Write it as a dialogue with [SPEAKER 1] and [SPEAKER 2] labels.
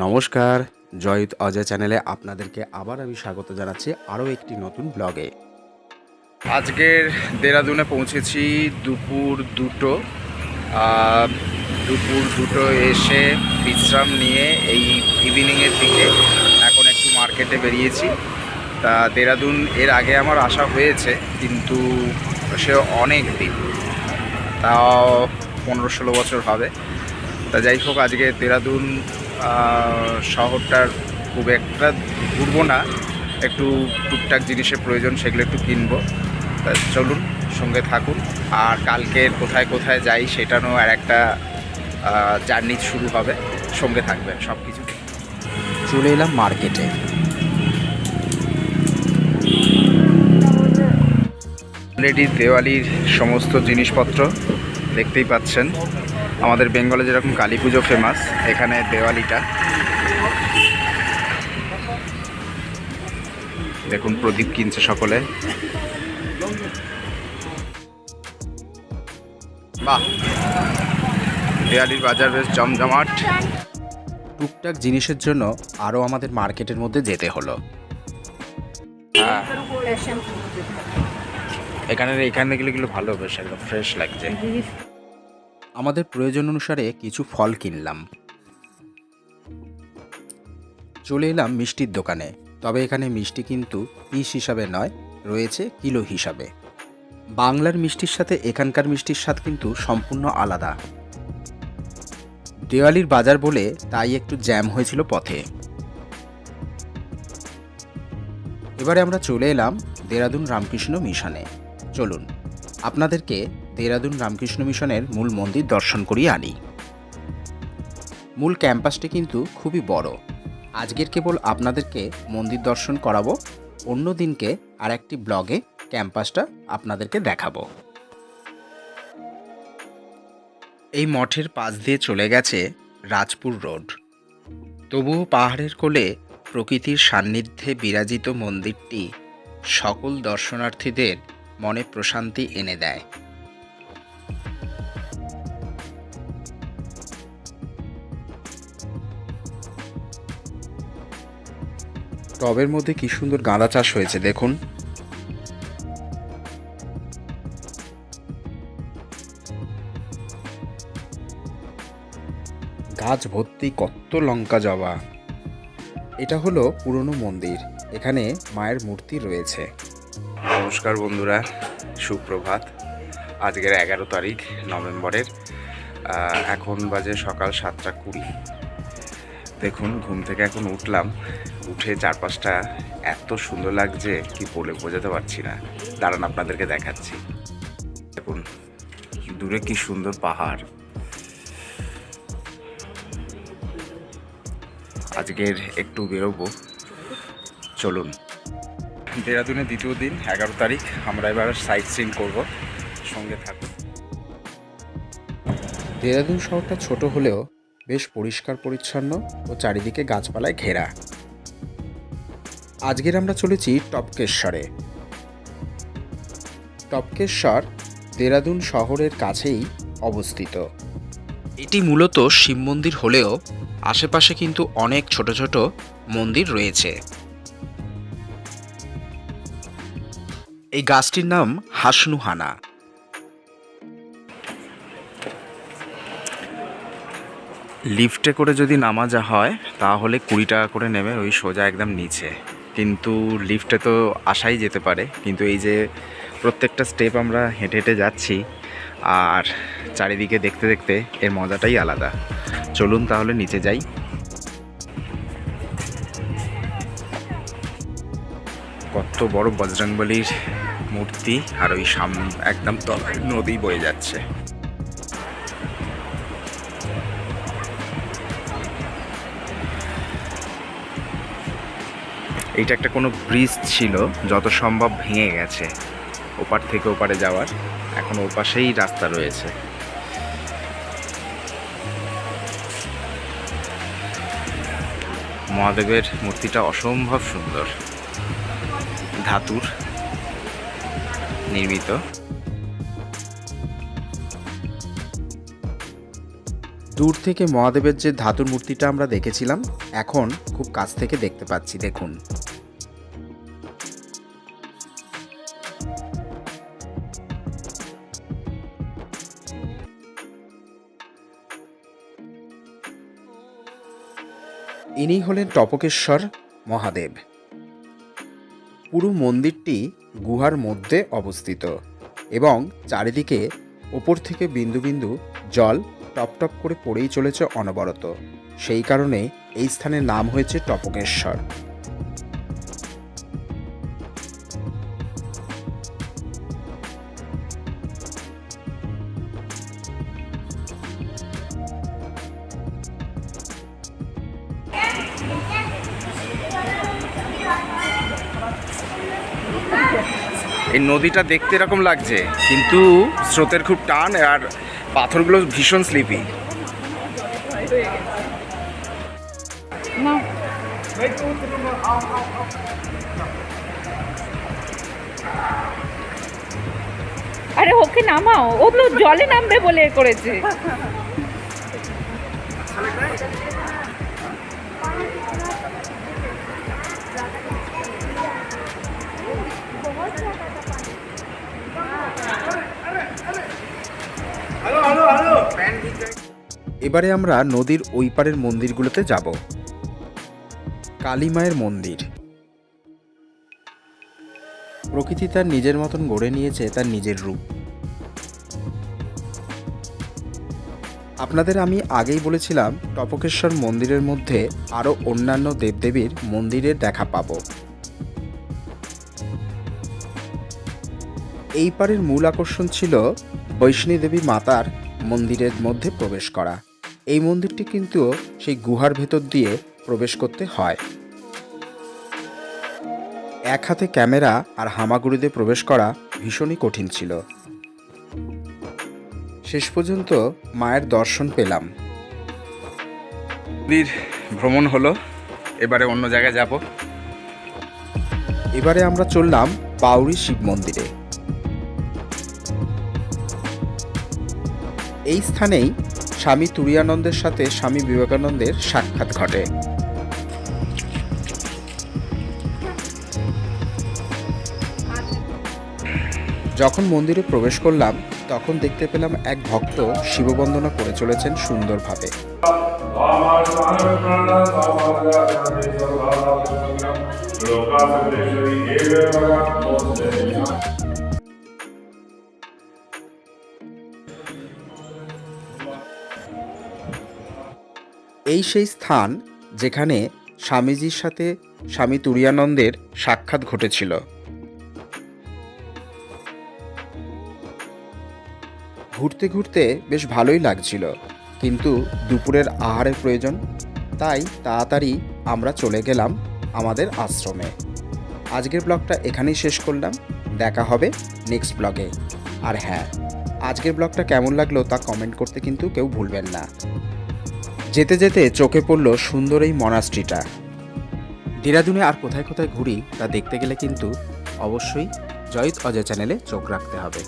[SPEAKER 1] নমস্কার, জয়িত অজয় চ্যানেলে আপনাদেরকে আবার আমি স্বাগত জানাচ্ছি আরও একটি নতুন ব্লগে।
[SPEAKER 2] আজকের দেরাদুনে পৌঁছেছি দুপুর দুটো। দুপুর দুটো এসে বিশ্রাম নিয়ে এই ইভিনিংয়ের দিকে এখন একটু মার্কেটে বেরিয়েছি। তা দেরাদুন এর আগে আমার আসা হয়েছে, কিন্তু সে অনেক দিন, তাও পনেরো ষোলো বছর হবে। তা যাই হোক, আজকে দেরাদুন শহরটার খুব একটা ঘুরবো না। একটু টুকটাক জিনিসের প্রয়োজন সেগুলো একটু কিনবো। তা চলুন সঙ্গে থাকুন। আর কালকের কোথায় কোথায় যাই সেটারও আর একটা জার্নি শুরু হবে। সঙ্গে থাকবেন সব কিছু
[SPEAKER 1] চলে এলাম মার্কেটে।
[SPEAKER 2] অলরেডি দেওয়ালির সমস্ত জিনিসপত্র দেখতেই পাচ্ছেন। আমাদের বেঙ্গলে যেরকম কালী পুজো ফেমাস এখানে দেওয়ালিটা। দেখুন প্রদীপ কিনছে সকলে। বাহ! দেওয়ালির বাজার বেশ জমজমাট।
[SPEAKER 1] টুকটাক জিনিসের জন্য আরও আমাদের মার্কেটের মধ্যে যেতে হলো।
[SPEAKER 2] হ্যাঁ। এখানে এখানে গেলে গেলে ভালো বেশ একদম ফ্রেশ লাগছে।
[SPEAKER 1] আমাদের প্রয়োজন অনুসারে কিছু ফল কিনলাম। চলে এলাম মিষ্টির দোকানে, তবে এখানে মিষ্টি কিন্তু পিস হিসাবে নয়, রয়েছে কিলো হিসাবে। বাংলার মিষ্টির সাথে এখানকার মিষ্টির স্বাদ কিন্তু সম্পূর্ণ আলাদা। দেওয়ালির বাজার বলে তাই একটু জ্যাম হয়েছিল পথে। এবারে আমরা চলে এলাম দেরাদুন রামকৃষ্ণ মিশনে। চলুন, আপনাদেরকে দেরাদুন রামকৃষ্ণ মিশনের মূল মন্দির দর্শন করিয়ে আনি। মূল ক্যাম্পাসটি কিন্তু খুবই বড়। আজকের কেবল আপনাদেরকে মন্দির দর্শন করাবো, অন্য দিনকে আর একটি ব্লগে ক্যাম্পাসটা আপনাদেরকে দেখাবো। এই মঠের পাশ দিয়ে চলে গেছে রাজপুর রোড। তবুও পাহাড়ের কোলে প্রকৃতির সান্নিধ্যে বিরাজিত মন্দিরটি সকল দর্শনার্থীদের মনে প্রশান্তি এনে দেয়। টবের মধ্যে কি সুন্দর গাঁদা চাষ হয়েছে, দেখুন। গাছ ভর্তি কত লঙ্কা জবা। এটা হলো পুরনো মন্দির, এখানে মায়ের মূর্তি রয়েছে।
[SPEAKER 2] নমস্কার বন্ধুরা, সুপ্রভাত। আজকের এগারো তারিখ, নভেম্বরের এখন বাজে সকাল সাতটা কুড়ি। দেখুন, ঘুম থেকে এখন উঠলাম। উঠে চারপাশটা এত সুন্দর লাগছে কি বলে বোঝাতে পারছি না। দাঁড়ান, আপনাদেরকে দেখাচ্ছি। দেখুন, দূরে কি সুন্দর পাহাড়। আজকের একটু বেরোবো। চলুন। দেরাদুনের দ্বিতীয় দিন, এগারো তারিখ, আমরা এবার সাইট সিন করব। সঙ্গে থাকুন।
[SPEAKER 1] দেরাদুন শহরটা ছোট হলেও বেশ পরিষ্কার পরিচ্ছন্ন ও চারিদিকে গাছপালায় ঘেরা। আজকের আমরা চলেছি টপকেশ্বরে। টপকেশ্বর দেরাদুন শহরের কাছেই অবস্থিত। এটি মূলত শিব মন্দির হলেও আশেপাশে কিন্তু অনেক ছোট ছোট মন্দির রয়েছে। এই গাছটির নাম হাসনুহানা।
[SPEAKER 2] লিফটে করে যদি নামা যা হয়, তাহলে কুড়ি টাকা করে নেবে, ওই সোজা একদম নিচে। কিন্তু লিফটে তো আসাই যেতে পারে, কিন্তু এই যে প্রত্যেকটা স্টেপ আমরা হেঁটে হেঁটে যাচ্ছি, আর চারিদিকে দেখতে দেখতে এর মজাটাই আলাদা। চলুন তাহলে নিচে যাই। কত বড় বজরংবলির মূর্তি, আর ওই সাম একদম তলায় নদী বয়ে যাচ্ছে। এইটা একটা কোনো ব্রিজ ছিল, যত সম্ভব ভেঙে গেছে। ওপার থেকে ওপারে যাওয়ার, এখন ওপাশেই রাস্তা রয়েছে। মহাদেবের মূর্তিটা অসম্ভব সুন্দর। ধাতুর, নির্মিত। দূর থেকে মহাদেবের যে ধাতুর মূর্তিটা আমরা দেখেছিলাম, এখন খুব কাছ থেকে দেখতে পাচ্ছি, দেখুন। ইনি হলেন টপকেশ্বর মহাদেব। পুরো মন্দিরটি গুহার মধ্যে অবস্থিত এবং চারিদিকে ওপর থেকে বিন্দু বিন্দু জল টপ টপ করে পড়েই চলেছে অনবরত। সেই কারণে এই স্থানের নাম হয়েছে টপকেশ্বর।
[SPEAKER 3] এই নদীটা দেখতে এরকম লাগছে, কিন্তু স্রোতের খুব টান আর পাথরগুলো ভীষণ স্লিপি
[SPEAKER 4] আরে ওকে নামাও ও তো জলে নামবে বলে করেছে।
[SPEAKER 2] এবারে আমরা নদীর ওই পারের মন্দিরগুলোতে যাব। কালী মায়ের মন্দির। প্রকৃতি তার নিজের মতন গড়ে নিয়েছে, তার নিজের রূপ। আপনাদের আমি আগেই বলেছিলাম, টপকেশ্বর মন্দিরের মধ্যে আরও অন্যান্য দেবদেবীর মন্দিরের দেখা পাবো। এই পারের মূল আকর্ষণ ছিল বৈষ্ণী দেবী মাতার মন্দিরের মধ্যে প্রবেশ করা। এই মন্দিরটি কিন্তু সেই গুহার ভেতর দিয়ে প্রবেশ করতে হয়। এক হাতে ক্যামেরা আর হামাগুড়িতে প্রবেশ করা ভীষণই কঠিন ছিল। শেষ পর্যন্ত মায়ের দর্শন পেলাম।
[SPEAKER 3] ভ্রমণ হলো এবারে অন্য জায়গায় যাব।
[SPEAKER 2] এবারে আমরা চললাম বাউরি শিব মন্দিরে। এই স্থানেই স্বামী তুরিয়ানন্দের সাথে স্বামী বিবেকানন্দের সাক্ষাৎ ঘটে। যখন মন্দিরে প্রবেশ করলাম, তখন দেখতে পেলাম এক ভক্ত শিববন্দনা করে চলেছেন সুন্দরভাবে। এই সেই স্থান যেখানে স্বামীজির সাথে স্বামী তুরিয়ানন্দের সাক্ষাৎ ঘটেছিল। ঘুরতে ঘুরতে বেশ ভালোই লাগছিল, কিন্তু দুপুরের আহারের প্রয়োজন, তাই তাড়াতাড়ি আমরা চলে গেলাম আমাদের আশ্রমে। আজকের ব্লগটা এখানেই শেষ করলাম, দেখা হবে নেক্সট ব্লগে। আর হ্যাঁ আজকের ব্লগটা কেমন লাগল তা কমেন্ট করতে কিন্তু কেউ ভুলবেন না। যেতে যেতে চোখে পড়ল সুন্দর এই মনাস্ট্রিটা। দেরাদুনে আর কোথায় কোথায় ঘুরি তা দেখতে গেলে কিন্তু অবশ্যই জয়িত অজয় চ্যানেলে চোখ রাখতে হবে।